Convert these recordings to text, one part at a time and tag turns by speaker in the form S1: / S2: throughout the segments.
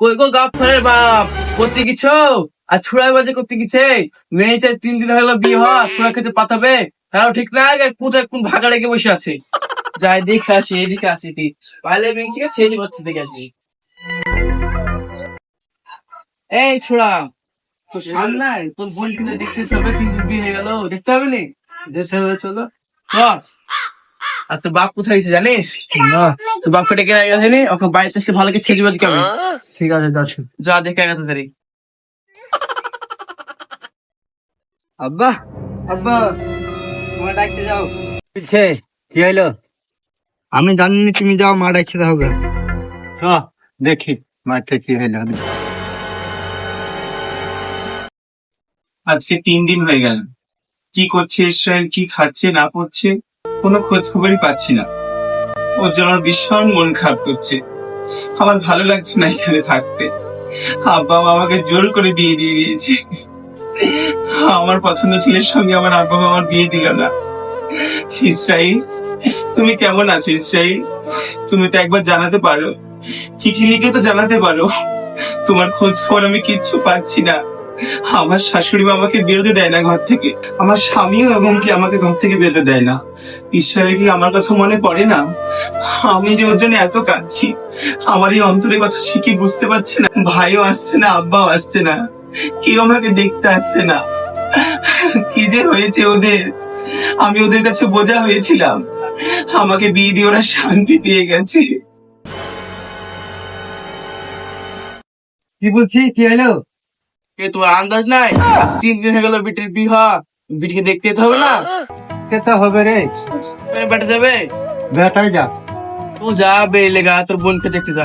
S1: কই গো গাফরের বাপ? করতে গেছ? আর ছুড়াই বাজে করতে গেছে? মেয়ে চাই তিন দিন হলো বিয়ে হওয়া ছুড়া খেতে পাঠাবে। তাও ঠিক না আর পূজা কোন ভাগা রেখে বসে আছে? যাই দেখে আসি, এদিকে আসি তুই পাইলে মেয়ে থেকে ছেড়ে পাচ্ছে দেখে আসি। এই ছোড়া তো সামনে তোর বোন কিন্তু দেখতে সবে কিন্তু বিয়ে হয়ে গেল, দেখতে হবে নি?
S2: যেতে হবে, চলো।
S1: বস। আর তোর বাপ কোথায় গেছে জানিস?
S2: না।
S1: তোর বাপকে ডেকে রাখা গেছে নি ওকে বাড়িতে এসে ভালো করে ছেঁচে বাজকে হবে
S2: ঠিক আছে যাচ্ছি
S1: যা দেখে একা তাড়াতাড়ি
S2: আব্বা আব্বা তোমার ডাকতে যাও। বলছে কি হইল? আমি জানি না তুমি যাও মা ডাকছে হবে চ দেখি মাঠে কি হইল।
S3: আজকে তিন দিন হয়ে গেল। কি করছে ইসরায়েল কি খাচ্ছে না করছে কোনো খোঁজ খবরই পাচ্ছি না। ওর জন্য আমার ভীষণ মন খারাপ করছে। আমার ভালো লাগছে না এখানে থাকতে। আব্বা আমাকে জোর করে বিয়ে দিয়ে দিয়েছে। আমার পছন্দ ছেলের সঙ্গে আমার আব্বা আমার বিয়ে দিল না। ইসরাইল, তুমি কেমন আছো ইসরাইল? তুমি তো একবার জানাতে পারো। চিঠি লিখে তো জানাতে পারো। তোমার খোঁজ খবর আমি কিচ্ছু পাচ্ছি না। আমার শাশুড়ি মা আমাকে বেরোতে দেয় না ঘর থেকে। আমার স্বামীও এবং কি আমাকে ঘর থেকে বেরোতে দেয় না। ঈশ্বরের কি আমার কথা মনে পড়ে না? আমি যে ওর জন্য এত কাঁদছি, আমার এই অন্তরের কথা সে কি বুঝতে পারছে না? ভাইও আসছে না, আব্বাও আসছে না। কেউ আমাকে দেখতে আসছে না। কি যে হয়েছে ওদের? আমি ওদের কাছে বোঝা হয়েছিলাম। আমাকে বিয়ে দিয়ে ওরা শান্তি পেয়ে গেছে।
S2: কি বলছি কি হইল
S1: এ তোমার আন্দাজ নাই? আজ তিন দিন হয়ে গেল বিটির বিহা। বিটিকে দেখতে যেতে হবে না?
S2: কেতা হবে রে।
S1: বেটা যাবে?
S2: বেটাই যা
S1: তো যাবে লেগা তোর বোনকে দেখতে যা।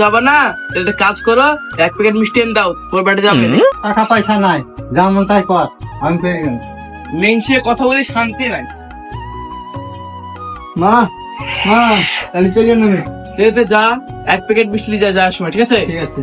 S1: যাবা না? একটা কাজ করো এক প্যাকেট মিষ্টি এনে দাও তোর বেটা যাবে।
S2: টাকা পয়সা নাই। যেমন তাই কর আমি পেয়ে গেলাম।
S1: মেনসে কথা বলে শান্তি নাই।
S2: মা মা তাহলে চলে
S1: যা এক প্যাকেট মিষ্টি নিয়ে যা যাওয়ার সময় ঠিক আছে?
S2: ঠিক আছে।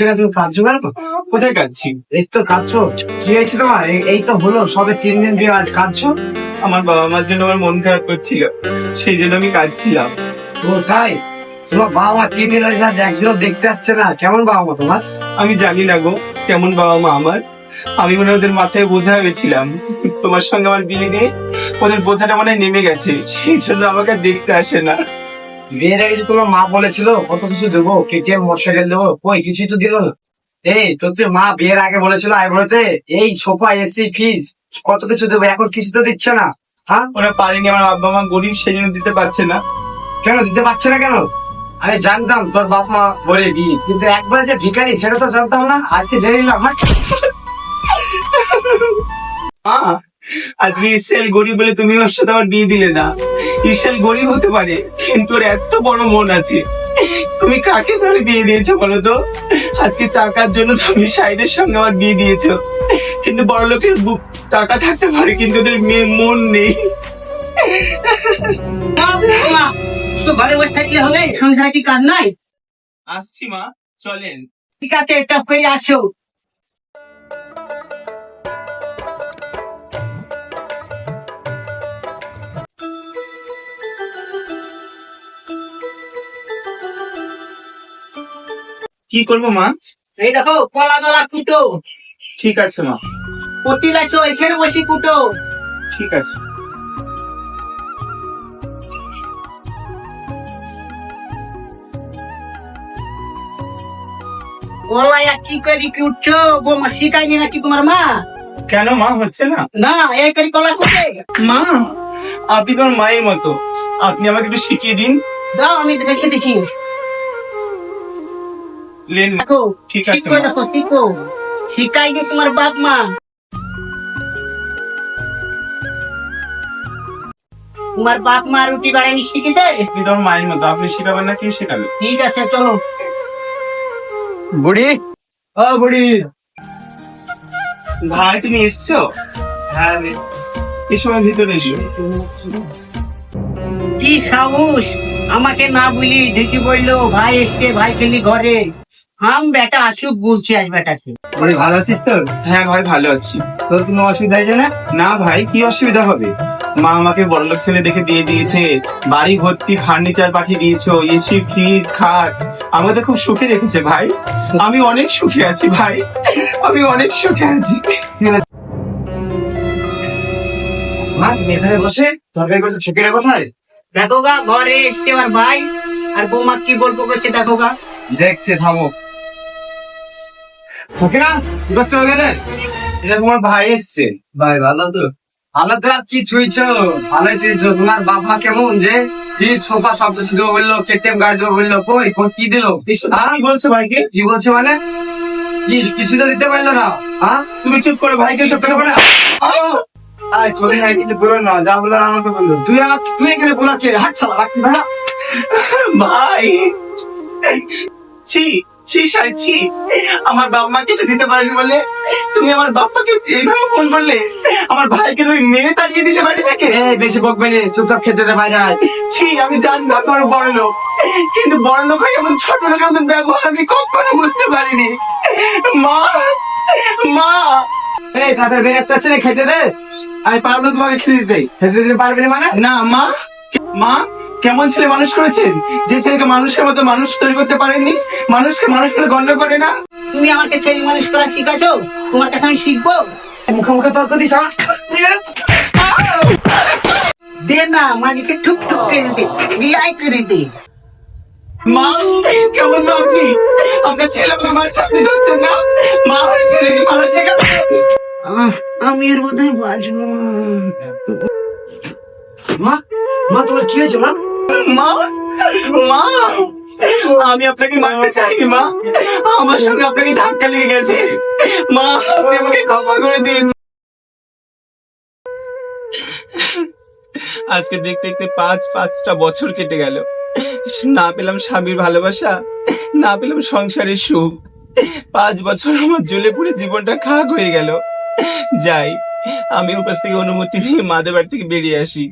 S2: ছোটরা তুমি কাঁদছো কেন?
S3: কোথায় কাঁদছি?
S2: এই তো কাঁদছো। কি হয়েছে তোমার? এই- তো হলো, সবে তিন দিন দিয়ে আজ কাঁদছো?
S3: আমার বাবা মার জন্য আমার মন খারাপ করছিল, সেই জন্য আমি কাঁদছিলাম।
S2: ও তাই তোমার বাবা মা তিন দিন একদিনও দেখতে আসছে না। কেমন বাবা মা তোমার?
S3: আমি জানি না গো, কেমন বাবা মা আমার। আমি মনে ওদের মাথায় বোঝা হয়েছিলাম। তোমার সঙ্গে আমার বিয়ে দিয়ে ওদের বোঝাটা মনে নেমে গেছে। সেই জন্য আমাকে দেখতে আসে না।
S2: বিয়ের আগে তোমার মা বলেছিল কত কিছু দেবো? কেটিএম মোটরসাইকেল দেবো? কই? কিছুই তো দিল না। এই তোর যে মা বিয়ের আগে বলেছিল আইবুড়োতে এই সোফা এসি ফিজ কত কিছু দেবো? এখন কিছু তো দিচ্ছে না। হ্যাঁ?
S3: ওরা পারেনি আমার আব্বা মা গরিব সেই জন্য দিতে পারছে না।
S2: কেন? দিতে পারছে না কেন? আমি জানতাম তোর বাপ মা বলে বিয়ে। কিন্তু একবার যে ভিখারি সেটা তো জানতাম না। আজকে জেনে নিলাম হাট।
S3: আজকে ইসরায়েল গরিব বলে তুমি ওর সাথে আমার বিয়ে দিলে না। ইসরায়েল গরিব হতে পারে কিন্তু ওর এত বড় মন আছে। তুমি কাকে ধরে বিয়ে দিয়েছ বলো তো? আজকে টাকার জন্য তুমি সাইদের সঙ্গে আমার বিয়ে দিয়েছ। কিন্তু বড় লোকের টাকা থাকতে পারে কিন্তু ওদের মেয়ে মন নেই।
S4: ঘরে বসে থাকলে হবে? সংসারে কি কাজ নাই?
S3: আসছি মা চলেন।
S4: ঠিক আছে টপ করে আসো
S3: কি করব মা?
S4: এই দেখো কলা গলা কুটো।
S3: ঠিক আছে মা।
S4: পতি লাছো এখানে বসি কুটো।
S3: ঠিক আছে।
S4: কলা এক কি করে কি উঠছো? বোমা শিখাইনি নাকি তোমার মা?
S3: কেন মা হচ্ছে না?
S4: না এই করে কলা কুটে।
S3: মা আপনি তোমার মায়ের মতো। আপনি আমাকে একটু শিখিয়ে দিন।
S4: যাও আমি দেখে দিছি।
S3: লেন মা। ঠিক আছে,
S4: শিখো
S3: মা।
S4: দেখো শিখো শিখাইনি তোমার বাপ মা। তোমার বাপ মা রুটি বাড়াইনি শিখেছে?
S3: মায়ের মতো আপনি শেখাবেন না কে শেখাবে?
S4: ঠিক আছে চলো।
S2: বুড়ি? ও বুড়ি।
S3: ভাই তুমি এসছো?
S2: হ্যাঁ
S3: সময় ভিতরে এসো।
S4: কি সাহস? আমাকে না বলি ঢেকে বলল ভাই এসছে ভাই খেলি ঘরে। হাম বেটা আসুক বলছি আজ বেটাকে।
S2: তুই ভালো আছিস তো?
S3: হ্যাঁ ভাই ভালো আছি।
S2: তোর কোনো অসুবিধা হয়েছে না?
S3: না ভাই কি অসুবিধা হবে? মা আমাকে বড়লোক ছেলে দেখে বিয়ে দিয়েছে। বাড়ি ভর্তি ফার্নিচার পাঠিয়ে দিয়েছ এসি ফ্রিজ খাট। আমাদের খুব সুখে রেখেছে ভাই। আমি অনেক সুখে আছি ভাই। আমি অনেক সুখে আছি।
S2: মা তুমি এখানে বসে তরকারি করছে ছুটিটা কোথায়?
S4: দেখো গা ঘরে এসছে আমার ভাই। আর বৌমা কি গল্প করছে দেখো গা।
S2: দেখছে থামো। ছকিরা কি করছ ওখানে
S3: এটা তোমার ভাই এসছে।
S2: ভাই ভালো তো। ভালো তো আর কি ছুঁইছ? ভালো ছুঁইছ। তোমার বাবা কেমন যে? কি সোফা শব্দ শুধু বলল কেটিএম গাড়ি দেবো বলল কই? কি দিল?
S3: এসব কি বলছো ভাইকে?
S2: কি বলছে মানে? কি কিছু তো দিতে পারল না। হ্যাঁ?
S3: তুমি চুপ করো ভাইকে সব কথা বলে।
S2: আয় চলে যায় কিছু বলো না। যা বলার আমাকে বলল তুই তুই এখানে বলার কে? হাট চালা রাখবি না
S3: ভাই! ছি ছি ছি। আমার বাপ কিছু দিতে পারেনি বলে তুমি আমার বাপ্পাকে এইভাবে ফোন করলে? আমার ভাইকে তুমি মেরে তাড়িয়ে দিলে বাড়ি থেকে?
S2: এই বেশি বকবে নি চুপচাপ খেতে দে আয়।
S3: ছি আমি জানতাম তোমার বড় লোক। কিন্তু বড় লোক হয়ে এমন ছোট লোকের মতন ব্যবহার আমি কখনো বুঝতে পারিনি। মা মা।
S2: এই তাদের বেরেস্তা খেতে দে।
S3: আমি পারব তোমাকে খেতে দিতে।
S2: খেতে দিতে পারবে না মানে?
S3: না মা। মা কেমন ছেলে মানুষ করেছেন? যে ছেলেকে মানুষের মতো মানুষ তৈরি করতে পারেননি? মানুষকে মানুষ বলে গণ্য করে না?
S4: তুমি আমাকে ছেলে মানুষ করা শিখাছো? তোমার কাছে আমি শিখব?
S2: মুখে মুখে তর্ক দিস
S4: দে না মালিকে ঠুক ঠুক করে দে বিলাই করে দে।
S3: মা কেমন আপনি? আপনার ছেলে আপনার মায়ের চাকরি ধরছেন না? মা হয়ে ছেলেকে ভালো শেখাতে
S4: আহ, আমি এর বোধহয় বাঁচবো।
S2: মা মা তোমার কি হয়েছে মা?
S3: মা মা, আমি আপনাকে মারতে চাইনি, মা। আমার সঙ্গে আপনাকে ধাক্কা লেগে গেছে। মা, আপনি আমাকে ক্ষমা করে দিন। আজকে দেখতে দেখতে পাঁচ, পাঁচটা বছর কেটে গেল। না পেলাম স্বামীর ভালোবাসা, না পেলাম সংসারের সুখ। পাঁচ বছর আমার জ্বলে পুড়ে জীবনটা খাক হয়ে গেল। যাই, আমি ওর কাছ থেকে অনুমতি নিয়ে মাদের বাড়ি থেকে বেরিয়ে আসি।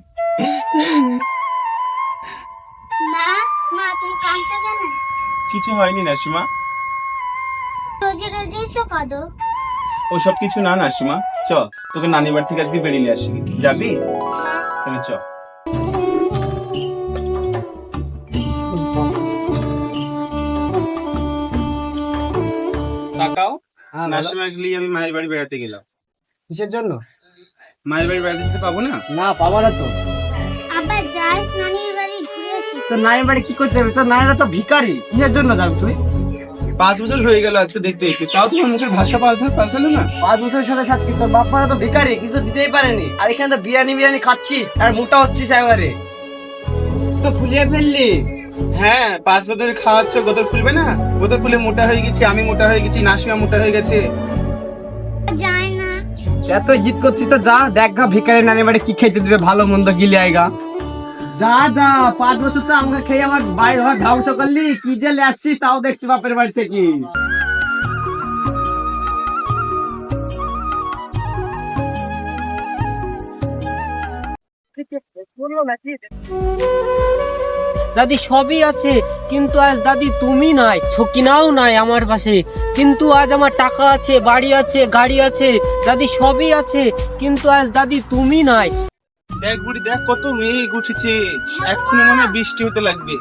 S5: কাঁদছো কেন?
S3: কিছু হয়নি নাসিমা।
S5: রোজে রোজেই তো কাঁদো।
S3: ওসব কিছু না নাসিমা। চ তোকে নানি বাড়ি থেকে আজকে বেরিয়ে আসি। যাবি? তাহলে চ। তাকাও নাসিমাকে নিয়ে আমি মায়ের বাড়ি বেড়াতে গেলাম।
S2: কিসের জন্য?
S3: মায়ের বাড়ি বেড়াতে যেতে পাবো না?
S2: না পাবো না তো। তোর নায়ের বাড়ি কি করতে হবে তোর নায়েরা তো ভিখারি। কিসের জন্য যাবি তুই?
S3: পাঁচ বছর হয়ে গেল আজকে দেখতে দেখতে তাও তোমার মুখের ভাষা পাল্টালো পাল্টালো না?
S6: পাঁচ বছরের সাথে সাথে তোর বাপ তো ভিখারি কিছু দিতেই পারেনি। আর এখানে তো বিরিয়ানি বিরিয়ানি খাচ্ছিস আর মোটা হচ্ছিস এবারে তো ফুলিয়ে ফেললি?
S3: হ্যাঁ পাঁচ বছর খাওয়াচ্ছ গোদর ফুলবে না? গোদর ফুলে মোটা হয়ে গেছি আমি মোটা হয়ে গেছি নাসিমা মোটা হয়ে গেছে।
S5: যায় না।
S6: এত জিদ করছিস তো যা দেখ গা ভিখারি নানি বাড়ি কি খেতে দিবে ভালো মন্দ গিলে আয়গা যা যা, পাঁচ বছর তো আমাকে খেয়ে আমার বাড়ি ঘর ধ্বংস করলি, কি যে আসছিস তাও দেখছি বাপের বাড়ি থেকে। দাদি সবই আছে, কিন্তু আজ দাদি তুমি নাই, ছকিনাও নাই আমার পাশে। কিন্তু আজ আমার টাকা আছে, বাড়ি আছে, গাড়ি আছে, দাদি সবই আছে, কিন্তু আজ দাদি তুমি নাই।
S3: দেখ বুড়ি দেখ কত মেঘ উঠেছে। এক্ষুনি মনে হয় বৃষ্টি হতে লাগবে।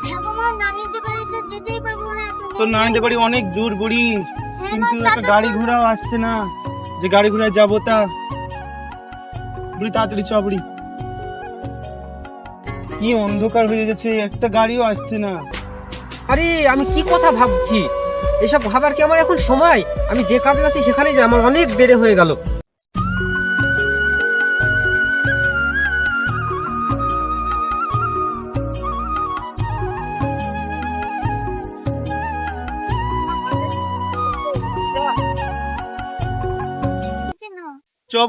S3: তোর নানিদের বাড়ি অনেক দূর বুড়ি। কিন্তু একটা গাড়ি ঘোড়াও আসছে না। যে গাড়ি ঘোড়ায় যাব তা। বুড়ি তাড়াতাড়ি চ বুড়ি। কি অন্ধকার হয়ে গেছে একটা গাড়িও আসছে না।
S6: আরে আমি কি কথা ভাবছি? এসব ভাবার কি আমার এখন সময়? আমি যে কাজে আছি সেখানেই যাই আমার অনেক দেরি হয়ে গেল।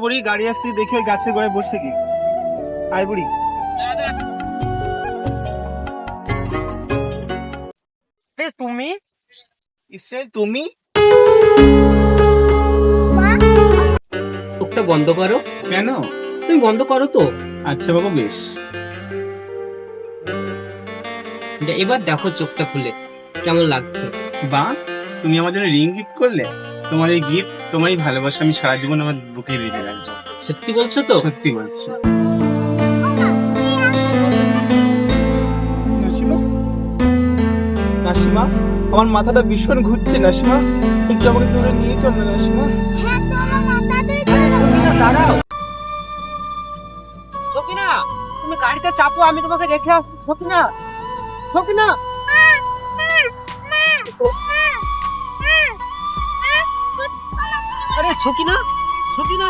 S3: বুড়ি গাড়ি আসছে দেখে ওই গাছের গোড়ায় বসে কি। আয় বুড়ি।
S6: তুমি?
S3: ইসরায়েল তুমি?
S6: চোখটা বন্ধ করো।
S3: কেন?
S6: তুমি বন্ধ করো তো।
S3: আচ্ছা বাবা বেশ।
S6: এবার দেখো চোখটা খুলে কেমন লাগছে।
S3: বা তুমি আমার জন্য রিং গিফট করলে? তোমার এই গিফট তোমারই ভালোবাসা আমি সারা জীবন আমার বুকে রেখে রাখব।
S6: সত্যি বলছো তো?
S3: সত্যি বলছি।
S7: নাসিমা? নাসিমা আমার মাথাটা ভীষণ ঘুরছে নাসিমা। একটু আমাকে তুলে নিয়ে চল না নাসিমা।
S5: হ্যাঁ
S6: দাঁড়াও। তুমি গাড়িতে চাপো আমি তোমাকে রেখে আসছি। সকিনা সকিনা সকিনা সকিনা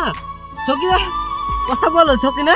S6: সকিনা কথা বলো সকিনা